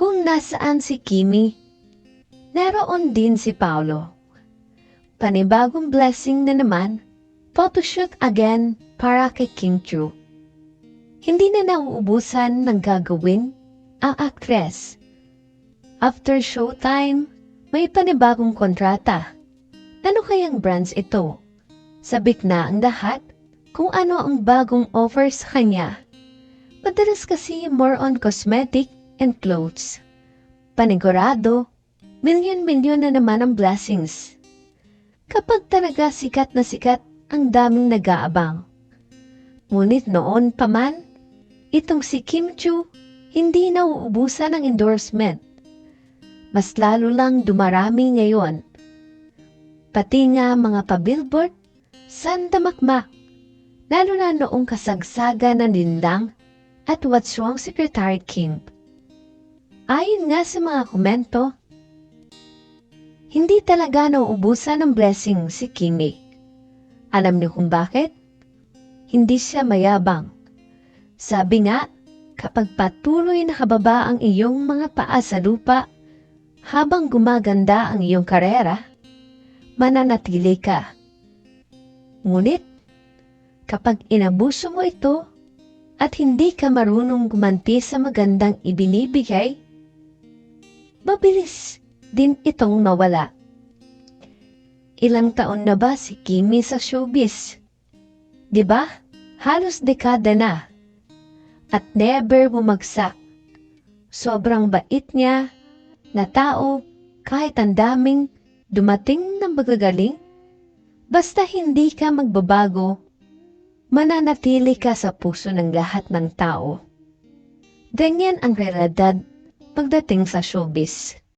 Kung nasaan si Kimi, naroon din si Paolo. Panibagong blessing na naman, photoshoot again para kay King Chu. Hindi na nauubusan ng gagawin ang aktres. After showtime, may panibagong kontrata. Ano kayang brands ito? Sabik na ang lahat kung ano ang bagong offer sa kanya. Madalas kasi more on cosmetic and clothes. Panigurado, milyon-milyon na naman ang blessings. Kapag talaga sikat na sikat, ang daming nag-aabang. Ngunit noon pa man, itong si Kim Chu hindi nauubusan ng endorsement. Mas lalo lang dumarami ngayon. Pati nga mga pa-billboard, sandamakmak. Lalo na noong kasagsaga ng lindang at What's Wrong Secretary Kim. Ayon nga sa mga komento, hindi talaga nauubusan ng blessing si Kimi. Alam niyo kung bakit? Hindi siya mayabang. Sabi nga, kapag patuloy nakababa ang iyong mga paa sa lupa, habang gumaganda ang iyong karera, mananatili ka. Ngunit, kapag inabuso mo ito at hindi ka marunong gumanti sa magandang ibinibigay, mabilis din itong mawala. Ilang taon na ba si Kimi sa showbiz? 'Di ba? Halos dekada na. At never bumagsak. Sobrang bait niya na tao kahit ang daming dumating ng magagaling. Basta hindi ka magbabago, mananatili ka sa puso ng lahat ng tao. Ganyan ang realidad pagdating sa showbiz.